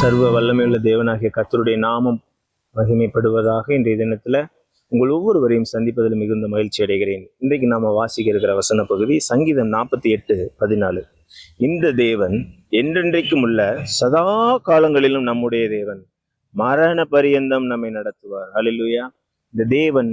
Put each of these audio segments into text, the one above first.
சர்வ வல்லமையுள்ள தேவனாகிய கத்தருடைய நாமம் மகிமைப்படுவதாக இன்றைய தினத்தில் உங்கள் ஒவ்வொருவரையும் சந்திப்பதில் மிகுந்த மகிழ்ச்சி அடைகிறேன். இன்றைக்கு நாம் வாசிக்க இருக்கிற வசன பகுதி சங்கீதம் நாற்பத்தி எட்டு பதினாலு. இந்த தேவன் என்றென்றைக்கும் உள்ள சதா காலங்களிலும் நம்முடைய தேவன் மரண பரியந்தம் நம்மை நடத்துவார். அல்லேலூயா இந்த தேவன்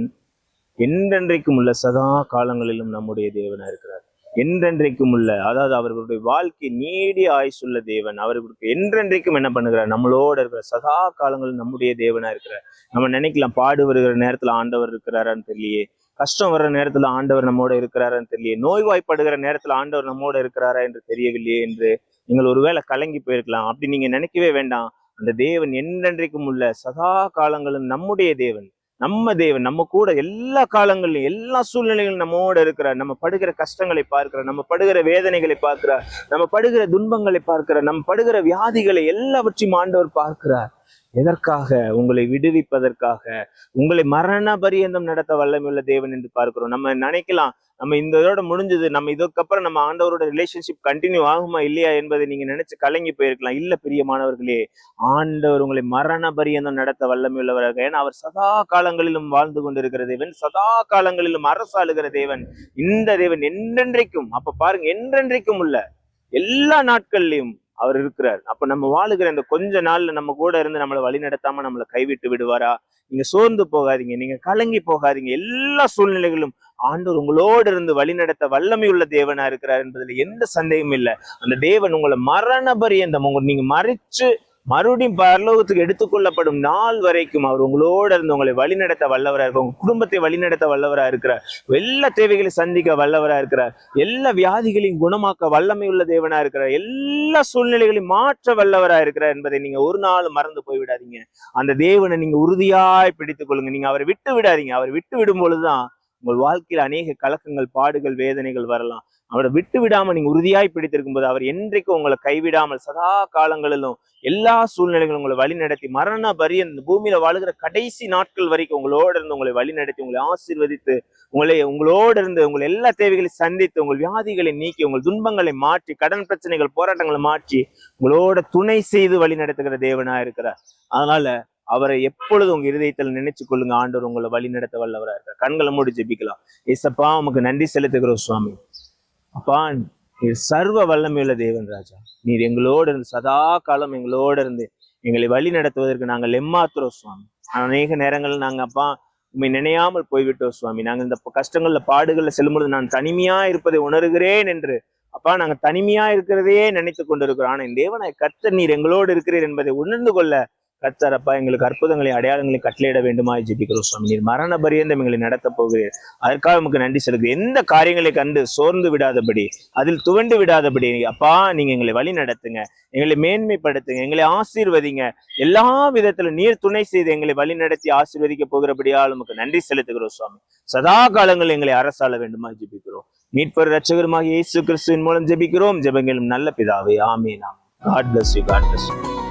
என்றென்றைக்கும் உள்ள சதா காலங்களிலும் நம்முடைய தேவனாக இருக்கிறார். என்றென்றைக்கும் உள்ள அதாவது அவர்களுடைய வாழ்க்கை நீடிய ஆயுசுள்ள தேவன். அவர்களுக்கு என்றென்றைக்கும் என்ன பண்ணுகிறார்? நம்மளோட இருக்கிற சதா காலங்கள் நம்முடைய தேவனா இருக்கிறார். நம்ம நினைக்கலாம் பாடு வருகிற நேரத்துல ஆண்டவர் இருக்கிறாரான்னு தெரியலையே. கஷ்டம் வர்ற நேரத்துல ஆண்டவர் நம்மோட இருக்கிறாரான்னு தெரியலையே. நோய்வாய்ப்படுகிற நேரத்துல ஆண்டவர் நம்மோட இருக்கிறாரா என்று தெரியவில்லையே என்று நீங்கள் ஒருவேளை கலங்கி போயிருக்கலாம். அப்படி நீங்க நினைக்கவே வேண்டாம். அந்த தேவன் என்றென்றைக்கும் உள்ள சதா காலங்களும் நம்முடைய தேவன். நம்ம தேவன் நம்ம கூட எல்லா காலங்களிலும் எல்லா சூழ்நிலைகளும் நம்மோட இருக்கிறார். நம்ம படுகிற கஷ்டங்களை பார்க்கிறார். நம்ம படுகிற வேதனைகளை பார்க்கிறார். நம்ம படுகிற துன்பங்களை பார்க்கிறார். நம்ம படுகிற வியாதிகளை எல்லாவற்றையும் ஆண்டவர் பார்க்கிறார். எதற்காக? உங்களை விடுவிப்பதற்காக. உங்களை மரண பரியந்தம் நடத்த வல்லமையுள்ள தேவன் என்று பார்க்கிறோம். நம்ம நினைக்கலாம் நம்ம இந்த இதோட முடிஞ்சது நம்ம இதுக்கப்புறம் நம்ம ஆண்டவரோட ரிலேஷன்ஷிப் கண்டினியூ ஆகுமா இல்லையா என்பதை நீங்க நினைச்சு கலங்கி போயிருக்கலாம். இல்ல பிரியமானவர்களே ஆண்டவர் உங்களை மரண பரியந்தம் நடத்த வல்லமையுள்ளவராக. ஏன்னா அவர் சதா காலங்களிலும் வாழ்ந்து கொண்டிருக்கிற தேவன் சதா காலங்களிலும் அரசாளுகிற தேவன். இந்த தேவன் என்றென்றைக்கும் அப்ப பாருங்க என்றென்றைக்கும் உள்ள எல்லா நாட்கள்லயும் அவர் இருக்கிறார். அப்ப நம்ம வாழுகிற இந்த கொஞ்ச நாள்ல நம்ம கூட இருந்து நம்மளை வழி நடத்தாம நம்மளை கைவிட்டு விடுவாரா? நீங்க சோர்ந்து போகாதீங்க. நீங்க கலங்கி போகாதீங்க. எல்லா சூழ்நிலைகளும் ஆண்டவர் உங்களோடு இருந்து வழிநடத்த வல்லமை உள்ள தேவனா இருக்கிறார் என்பதில் எந்த சந்தேகமும் இல்லை. அந்த தேவன் உங்களை மரண பரியந்தம் உங்க நீங்க மறிச்சு மறுபடியும் பரலோகத்துக்கு எடுத்துக்கொள்ளப்படும் நாள் வரைக்கும் அவர் உங்களோட இருந்து உங்களை வழிநடத்த வல்லவரா இருக்கிறார் உங்க குடும்பத்தை வழிநடத்த வல்லவரா இருக்கிறார். எல்லா தேவைகளை சந்திக்க வல்லவரா இருக்கிறார். எல்லா வியாதிகளையும் குணமாக்க வல்லமை உள்ள தேவனா இருக்கிறார். எல்லா சூழ்நிலைகளையும் மாற்ற வல்லவரா இருக்கிறார் என்பதை நீங்க ஒரு நாள் மறந்து போய்விடாதீங்க அந்த தேவனை நீங்க உறுதியாய் பிடித்துக் கொள்ளுங்க. நீங்க அவரை விட்டு விடாதீங்க. அவரை விட்டு விடும் பொழுதுதான் உங்கள் வாழ்க்கையில் அநேக கலக்கங்கள் பாடுகள் வேதனைகள் வரலாம். அவரை விட்டு விடாம நீங்க உறுதியாய் பிடித்திருக்கும் போது அவர் என்றைக்கும் உங்களை கைவிடாமல் சதா காலங்களிலும் எல்லா சூழ்நிலைகளும் உங்களை வழி நடத்தி மரண பரிய இந்த பூமியில வாழுகிற கடைசி நாட்கள் வரைக்கும் உங்களோட இருந்து உங்களை வழி நடத்தி உங்களை ஆசீர்வதித்து உங்களை உங்களோட இருந்து உங்களை எல்லா தேவைகளையும் சந்தித்து உங்கள் வியாதிகளை நீக்கி உங்கள் துன்பங்களை மாற்றி கடன் பிரச்சனைகள் போராட்டங்களை மாற்றி உங்களோட துணை செய்து வழி நடத்துகிற தேவனா இருக்கிறார். அதனால அவரை எப்பொழுது உங்க இருதயத்தில் நினைச்சு கொள்ளுங்க? ஆண்டவர் உங்களை வழி நடத்த வல்லவரா இருக்கார். கண்களை மூடி ஜெபிக்கலாம். ஏசப்பா உமக்கு நன்றி செலுத்துகிறோம் சுவாமி. அப்பா நீர் சர்வ வல்லமையுள்ள தேவன் ராஜா. நீர் எங்களோடு இருந்து சதா காலம் எங்களோடு இருந்து எங்களை வழி நடத்துவதற்கு நாங்கள் எம்மாத்துறோம் சுவாமி. அநேக நேரங்களில் நாங்க அப்பா உண்மை நினையாமல் போய்விட்டோம் சுவாமி. நாங்கள் இந்த கஷ்டங்கள்ல பாடுகள்ல செல்லும்பொழுது நான் தனிமையா இருப்பதை உணர்கிறேன் என்று அப்பா நாங்க தனிமையா இருக்கிறதையே நினைத்து கொண்டிருக்கிறோம். ஆனா இந்த தேவனாய் கர்த்தர் நீர் எங்களோடு இருக்கிறீர் என்பதை உணர்ந்து கொள்ள கத்தரப்பா எங்களுக்கு அற்புதங்களை அடையாளங்களை கட்டளையிட வேண்டுமா? ஜெபிக்கிறோம் சுவாமி. நீர் மரண பரியந்தம் எங்களை நடத்த போகிறீர். அதற்காக நமக்கு நன்றி செலுத்து எந்த காரியங்களை கண்டு சோர்ந்து விடாதபடி அதில் துவண்டு விடாதபடி அப்பா நீங்க எங்களை வழி நடத்துங்க. எங்களை மேன்மைப்படுத்துங்க. எங்களை ஆசீர்வதிங்க. எல்லா விதத்துல நீர் துணை செய்து எங்களை வழி நடத்தி ஆசீர்வதிக்க போகிறபடியால் உமக்கு நன்றி செலுத்துகிறோம் சுவாமி. சதா காலங்கள் எங்களை அரசாள வேண்டுமா? ஜெபிக்கிறோம். மீட்பர் ரட்சகருமாக இயேசு கிறிஸ்துவின் மூலம் ஜெபிக்கிறோம். ஜெபங்களும் நல்ல பிதாவே ஆமே நாம் God bless you God bless you